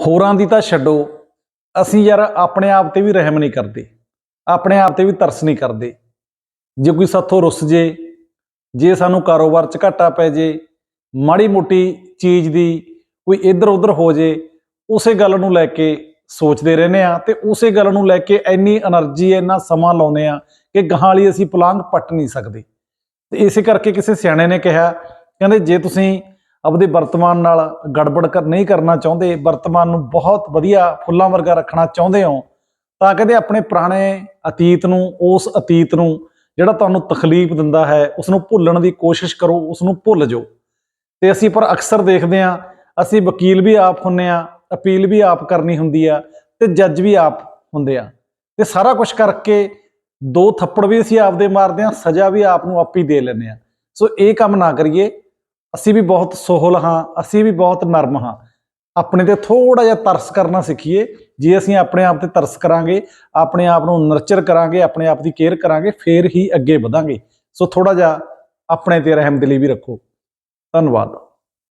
ਹੋਰਾਂ ਦੀ ਤਾਂ ਛੱਡੋ। ਅਸੀਂ ਯਾਰ ਆਪਣੇ ਆਪ ਤੇ ਵੀ ਰਹਿਮ ਨਹੀਂ ਕਰਦੇ। ਆਪਣੇ ਆਪ ਤੇ ਵੀ ਤਰਸ ਨਹੀਂ ਕਰਦੇ। ਜੇ ਕੋਈ ਸਾਥੋਂ ਰੁੱਸ ਜੇ ਜੇ ਸਾਨੂੰ ਕਾਰੋਬਾਰ 'ਚ ਘਾਟਾ ਪੈ ਜੇ, ਮਾੜੀ ਮੋਟੀ ਚੀਜ਼ ਦੀ ਕੋਈ ਇੱਧਰ ਉੱਧਰ ਹੋ ਜੇ, ਉਸੇ ਗੱਲ ਨੂੰ ਲੈ ਕੇ ਸੋਚਦੇ ਰਹਿੰਦੇ ਆ ਤੇ ਉਸੇ ਗੱਲ ਨੂੰ ਲੈ ਕੇ ਇੰਨੀ એનર્ਜੀ ਇੰਨਾ ਸਮਾਂ ਲਾਉਂਦੇ ਆ ਕਿ ਗਹਾਲੀ ਅਸੀਂ ਪਲਾਂਗ ਪੱਟ ਨਹੀਂ ਸਕਦੇ। ਤੇ ਇਸੇ ਕਰਕੇ ਕਿਸੇ ਸਿਆਣੇ ਨੇ ਕਿਹਾ, ਕਹਿੰਦੇ ਜੇ ਤੁਸੀਂ ਆਪਦੇ ਵਰਤਮਾਨ ਨਾਲ ਗੜਬੜ ਕਰ ਨਹੀਂ ਕਰਨਾ ਚਾਹੁੰਦੇ, ਵਰਤਮਾਨ ਨੂੰ ਬਹੁਤ ਵਧੀਆ ਫੁੱਲਾਂ ਵਰਗਾ ਰੱਖਣਾ ਚਾਹੁੰਦੇ ਹੋ, ਤਾਂ ਕਦੇ ਆਪਣੇ ਪੁਰਾਣੇ ਅਤੀਤ ਨੂੰ, ਉਸ ਅਤੀਤ ਨੂੰ ਜਿਹੜਾ ਤੁਹਾਨੂੰ ਤਕਲੀਫ ਦਿੰਦਾ ਹੈ ਉਸ ਨੂੰ ਭੁੱਲਣ ਦੀ ਕੋਸ਼ਿਸ਼ ਕਰੋ ਉਸ ਨੂੰ ਭੁੱਲ ਜਾਓ। ਤੇ ਅਸੀਂ ਪਰ ਅਕਸਰ ਦੇਖਦੇ ਹਾਂ, ਅਸੀਂ ਵਕੀਲ ਵੀ ਆਪ ਹੁੰਨੇ ਆ ਅਪੀਲ ਵੀ ਆਪ ਕਰਨੀ ਹੁੰਦੀ ਆ, ਤੇ ਜੱਜ ਵੀ ਆਪ ਹੁੰਦੇ ਆ। ਤੇ ਸਾਰਾ ਕੁਝ ਕਰਕੇ ਦੋ ਥੱਪੜ ਵੀ ਅਸੀਂ ਆਪਦੇ ਮਾਰਦੇ ਆ ਸਜ਼ਾ ਵੀ ਆਪ ਨੂੰ ਆਪ ਹੀ ਦੇ ਲੈਂਦੇ ਆ ਸੋ ਇਹ ਕੰਮ ਨਾ ਕਰੀਏ ਅਸੀਂ ਵੀ ਬਹੁਤ ਸੋਹਲ ਹਾਂ, ਅਸੀਂ ਵੀ ਬਹੁਤ ਨਰਮ ਹਾਂ। ਆਪਣੇ ਤੇ ਥੋੜਾ ਜਿਹਾ ਤਰਸ ਕਰਨਾ ਸਿੱਖੀਏ। ਜੇ ਅਸੀਂ ਆਪਣੇ ਆਪ ਤੇ ਤਰਸ ਕਰਾਂਗੇ, ਆਪਣੇ ਆਪ ਨੂੰ ਨਰਚਰ ਕਰਾਂਗੇ, ਆਪਣੇ ਆਪ ਦੀ ਕੇਅਰ ਕਰਾਂਗੇ, ਫੇਰ ਹੀ ਅੱਗੇ ਵਧਾਂਗੇ। ਸੋ ਥੋੜਾ ਜਿਹਾ ਆਪਣੇ ਤੇ ਰਹਿਮਦਿਲੀ ਵੀ ਰੱਖੋ। ਧੰਨਵਾਦ।